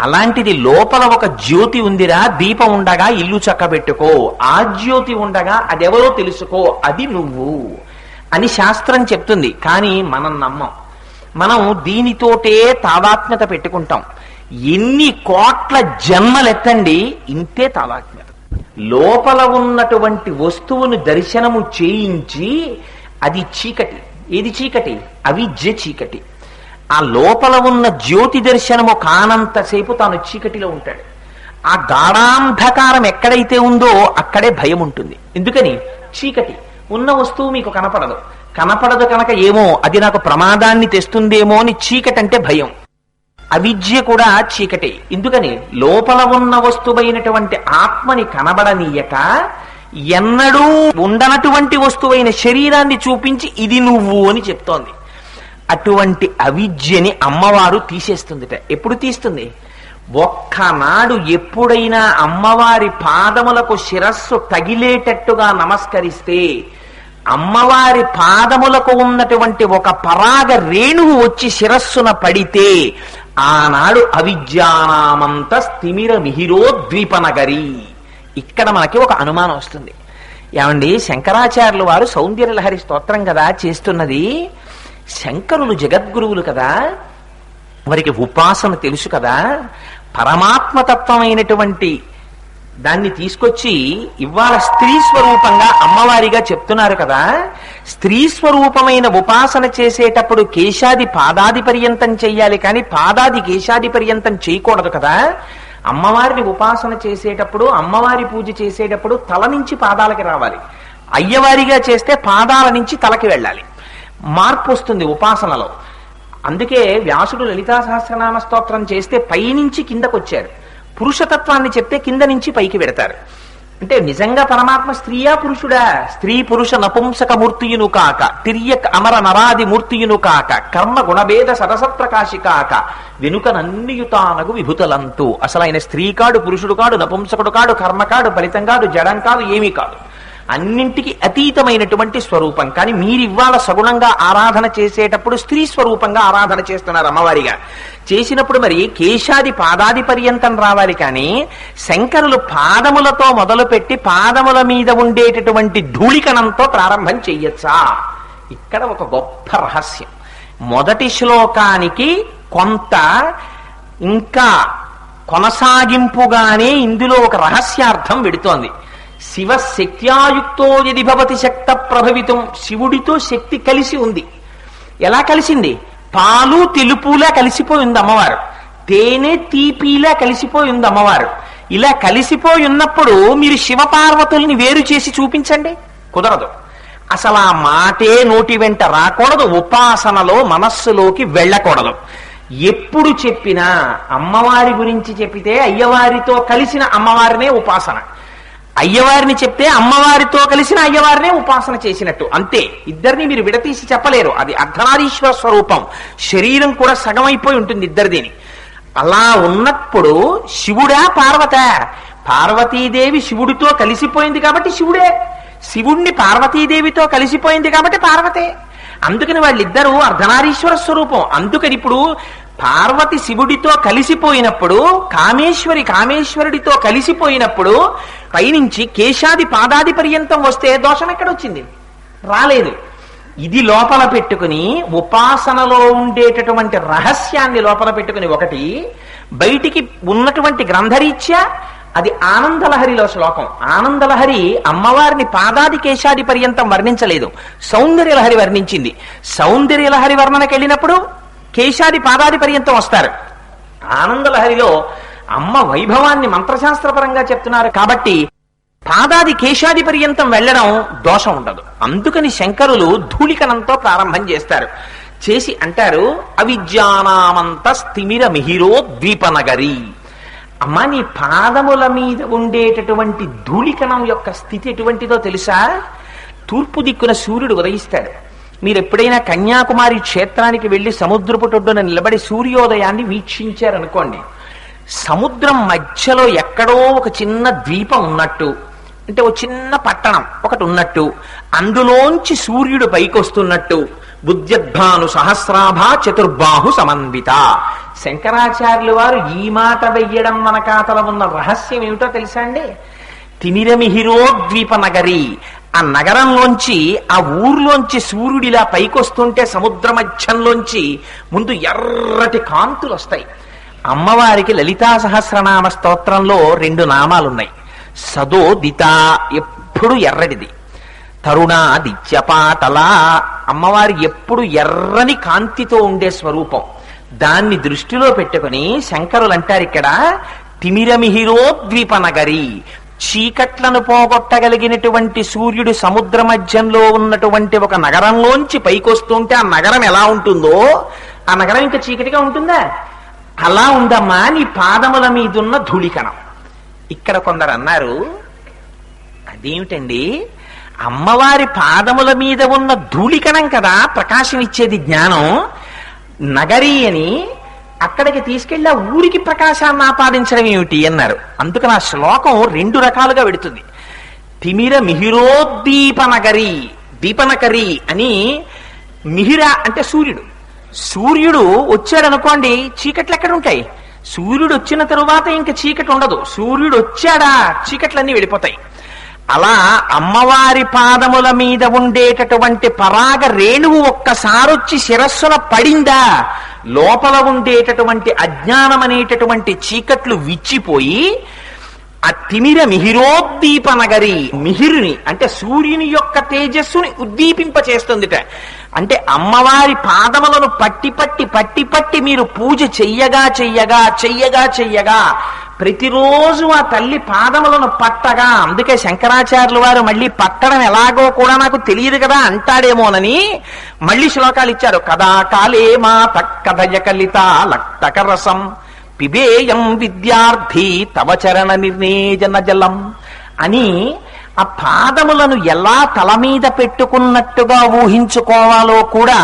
అలాంటిది లోపల ఒక జ్యోతి ఉందిరా దీపం ఉండగా ఇల్లు చక్కబెట్టుకో ఆ జ్యోతి ఉండగా అదెవరో తెలుసుకో అది నువ్వు అని శాస్త్రం చెప్తుంది కానీ మనం నమ్మం. మనం దీనితోటే తాదాత్మ్యత పెట్టుకుంటాం. ఎన్ని కోట్ల జన్మలెత్తండి ఇంతే తాదాత్మ్యత లోపల ఉన్నటువంటి వస్తువును దర్శనము చేయించి అది చీకటి. ఏది చీకటి? అవిద్య చీకటి. ఆ లోపల ఉన్న జ్యోతి దర్శనము కానంతసేపు తాను చీకటిలో ఉంటాడు. ఆ గాఢాంధకారం ఎక్కడైతే ఉందో అక్కడే భయం ఉంటుంది. ఎందుకని? చీకటి. ఉన్న వస్తువు మీకు కనపడదు. కనపడదు కనుక ఏమో? అది నాకు ప్రమాదాన్ని తెస్తుందేమో అని చీకటి అంటే భయం. అవిద్య కూడా చీకటే. ఎందుకని? లోపల ఉన్న వస్తువైనటువంటి ఆత్మని కనబడనీయక ఎన్నడూ ఉండనటువంటి వస్తువైన శరీరాన్ని చూపించి ఇది నువ్వు అని చెప్తోంది. అటువంటి అవిద్యని అమ్మవారు తీసేస్తుందిట. ఎప్పుడు తీస్తుంది? ఒక్కనాడు ఎప్పుడైనా అమ్మవారి పాదములకు శిరస్సు తగిలేటట్టుగా నమస్కరిస్తే అమ్మవారి పాదములకు ఉన్నటువంటి ఒక పరాగ రేణువు వచ్చి శిరస్సున పడితే ఆనాడు అవిద్యానామంత స్థిమిర మిహిరో ద్వీపనగరి ఇక్కడ మనకి ఒక అనుమానం వస్తుంది. ఏమండి? శంకరాచార్యులు వారు సౌందర్యలహరి స్తోత్రం కదా చేస్తున్నది. శంకరులు జగద్గురువులు కదా? వారికి ఉపాసన తెలుసు కదా? పరమాత్మతత్వమైనటువంటి దాన్ని తీసుకొచ్చి ఇవాళ స్త్రీ స్వరూపంగా అమ్మవారిగా చెప్తున్నారు కదా? స్త్రీ స్వరూపమైన ఉపాసన చేసేటప్పుడు కేశాది పాదాది పర్యంతం చెయ్యాలి కానీ పాదాది కేశాది పర్యంతం చేయకూడదు కదా? అమ్మవారిని ఉపాసన చేసేటప్పుడు అమ్మవారి పూజ చేసేటప్పుడు తల నుంచి పాదాలకి రావాలి. అయ్యవారిగా చేస్తే పాదాల నుంచి తలకి వెళ్ళాలి. మార్పు వస్తుంది ఉపాసనలో. అందుకే వ్యాసుడు లలితా సహస్రనామ స్తోత్రం చేస్తే పైనుంచి కిందకొచ్చారు. పురుషతత్వాన్ని చెప్తే కింద నుంచి పైకి పెడతారు అంటే నిజంగా పరమాత్మ స్త్రీయా పురుషుడా? స్త్రీ పురుష నపుంసక మూర్తియును కాక తిరియక్ అమర నరాది మూర్తియును కాక కర్మ గుణభేద సరసప్రకాశి కాక వెనుక నన్నియుతానగు విభుతలంతు. అసలు ఆయన స్త్రీ కాడు పురుషుడు కాడు నపుంసకుడు కాడు కర్మ కాడు ఫలితం కాడు జడం కాదు ఏమీ కాదు. అన్నింటికి అతీతమైనటువంటి స్వరూపం. కానీ మీరు ఇవాళ సగుణంగా ఆరాధన చేసేటప్పుడు స్త్రీ స్వరూపంగా ఆరాధన చేస్తున్నారు అమ్మవారిగా. చేసినప్పుడు మరి కేశాది పాదాది పర్యంతం రావాలి కానీ శంకరులు పాదములతో మొదలుపెట్టి పాదముల మీద ఉండేటటువంటి ధూళికణంతో ప్రారంభం చెయ్యొచ్చా? ఇక్కడ ఒక గొప్ప రహస్యం. మొదటి శ్లోకానికి కొంత ఇంకా కొనసాగింపుగానే ఇందులో ఒక రహస్యార్థం విడుతోంది. శివ శక్త్యాయుక్తో యది భవతి శక్త ప్రభవితం శివుడితో శక్తి కలిసి ఉంది. ఎలా కలిసింది? పాలు తెలుపులా కలిసిపోయి ఉంది అమ్మవారు. తేనె తీపిలా కలిసిపోయి ఉంది అమ్మవారు. ఇలా కలిసిపోయి ఉన్నప్పుడు మీరు శివపార్వతుల్ని వేరు చేసి చూపించండి. కుదరదు. అసలు ఆ మాటే నోటి వెంట రాకూడదు. ఉపాసనలో మనస్సులోకి వెళ్ళకూడదు. ఎప్పుడు చెప్పినా అమ్మవారి గురించి చెప్పితే అయ్యవారితో కలిసిన అమ్మవారినే ఉపాసన. అయ్యవారిని చెప్తే అమ్మవారితో కలిసిన అయ్యవారినే ఉపాసన చేసినట్టు. అంతే ఇద్దరిని మీరు విడతీసి చెప్పలేరు. అది అర్ధనారీశ్వర స్వరూపం. శరీరం కూడా సగమైపోయి ఉంటుంది ఇద్దరిదిని. అలా ఉన్నప్పుడు శివుడా పార్వత. పార్వతీదేవి శివుడితో కలిసిపోయింది కాబట్టి శివుడే. శివుణ్ణి పార్వతీదేవితో కలిసిపోయింది కాబట్టి పార్వతే. అందుకని వాళ్ళిద్దరూ అర్ధనారీశ్వర స్వరూపం. అందుకని ఇప్పుడు పార్వతి శివుడితో కలిసిపోయినప్పుడు కామేశ్వరి కామేశ్వరుడితో కలిసిపోయినప్పుడు పైనుంచి కేశాది పాదాది పర్యంతం వస్తే దోషం ఎక్కడొచ్చింది? రాలేదు. ఇది లోపల పెట్టుకుని ఉపాసనలో ఉండేటటువంటి రహస్యాన్ని లోపల పెట్టుకుని ఒకటి బయటికి ఉన్నటువంటి గ్రంథరీత్యా అది ఆనందలహరిలో శ్లోకం. ఆనందలహరి అమ్మవారిని పాదాది కేశాది పర్యంతం వర్ణించలేదు. సౌందర్యలహరి వర్ణించింది. సౌందర్యలహరి వర్ణనకెళ్ళినప్పుడు కేశాది పాదాది పర్యంతం వస్తారు. ఆనందలహరిలో అమ్మ వైభవాన్ని మంత్రశాస్త్రపరంగా చెప్తున్నారు కాబట్టి పాదాది కేశాది పర్యంతం వెళ్ళడం దోషం ఉండదు. అందుకని శంకరులు ధూళికనంతో ప్రారంభం చేస్తారు. చేసి అంటారు అవిద్యానామంత స్థిమిర మిహిరో ద్వీపనగరి. అమ్మ నీ పాదముల మీద ఉండేటటువంటి ధూళికణం యొక్క స్థితి ఎటువంటిదో తెలుసా? తూర్పు దిక్కున సూర్యుడు ఉదయిస్తాడు. మీరు ఎప్పుడైనా కన్యాకుమారి క్షేత్రానికి వెళ్ళి సముద్రపు టొడ్డున నిలబడి సూర్యోదయాన్ని వీక్షించారనుకోండి సముద్రం మధ్యలో ఎక్కడో ఒక చిన్న ద్వీపం ఉన్నట్టు అంటే ఒక చిన్న పట్టణం ఒకటి ఉన్నట్టు అందులోంచి సూర్యుడు పైకి వస్తున్నట్టు బుద్ధ్యద్భాను సహస్రాభ చతుర్బాహు సమన్విత. శంకరాచార్యులు వారు ఈ మాట వెయ్యడం మనకాతల ఉన్న రహస్యం ఏమిటో తెలుసా అండి? తిమిరమిహిరోద్వీప నగరి ఆ నగరంలోంచి ఆ ఊర్లోంచి సూర్యుడిలా పైకొస్తుంటే సముద్ర మధ్యంలోంచి ముందు ఎర్రటి కాంతులు వస్తాయి అమ్మవారికి లలితా సహస్రనామ స్తోత్రంలో రెండు నామాలున్నాయి. సదోదిత ఎప్పుడు ఎర్రటిది. తరుణాదిత్యపాటల అమ్మవారి ఎప్పుడు ఎర్రని కాంతితో ఉండే స్వరూపం. దాన్ని దృష్టిలో పెట్టుకుని శంకరులు అంటారు ఇక్కడ తిమిరమిహిరోద్వీప నగరి చీకట్లను పోగొట్టగలిగినటువంటి సూర్యుడు సముద్ర మధ్యంలో ఉన్నటువంటి ఒక నగరంలోంచి పైకొస్తుంటే ఆ నగరం ఎలా ఉంటుందో ఆ నగరం ఇంకా చీకటిగా ఉంటుందా? అలా ఉందమ్మా నీ పాదముల మీదున్న ధూళికణం. ఇక్కడ కొందరు అన్నారు అదేమిటండి? అమ్మవారి పాదముల మీద ఉన్న ధూళికణం కదా ప్రకాశం ఇచ్చేది జ్ఞానం. నగరీ అని అక్కడికి తీసుకెళ్ళి ఆ ఊరికి ప్రకాశాన్ని ఆపాదించడం ఏమిటి అన్నారు. అందుకని ఆ శ్లోకం రెండు రకాలుగా పెడుతుంది తిమిర మిహిరోద్దీపనగరి దీపనకరి అని మిహిర అంటే సూర్యుడు. సూర్యుడు వచ్చాడు అనుకోండి చీకట్లు ఎక్కడ ఉంటాయి? సూర్యుడు వచ్చిన తరువాత ఇంకా చీకటి ఉండదు. సూర్యుడు వచ్చాడా చీకట్లన్నీ వెళ్ళిపోతాయి. అలా అమ్మవారి పాదముల మీద ఉండేటటువంటి పరాగ రేణువు ఒక్కసారొచ్చి శిరస్సున పడిందా లోపల ఉండేటటువంటి అజ్ఞానం అనేటటువంటి చీకట్లు విచ్చిపోయి ఆ తిమిర మిహిరోద్దీప నగరి మిహిరుని అంటే సూర్యుని యొక్క తేజస్సుని ఉద్దీపింప చేస్తుందిట అంటే అమ్మవారి పాదములను పట్టి పట్టి పట్టి పట్టి మీరు పూజ చెయ్యగా చెయ్యగా చెయ్యగా చెయ్యగా ప్రతిరోజు ఆ తల్లి పాదములను పట్టగా అందుకే శంకరాచార్యులు వారు మళ్ళీ పట్టడం ఎలాగో కూడా నాకు తెలియదు కదా అంటాడేమోనని మళ్ళీ శ్లోకాలు ఇచ్చారు. కదా కాలే మాత తక్కదయ కలిత రసం పిబేయం విద్యార్థి తవ చరణ నిర్ణేజన జలం అని ఆ పాదములను ఎలా తల మీద పెట్టుకున్నట్టుగా ఊహించుకోవాలో కూడా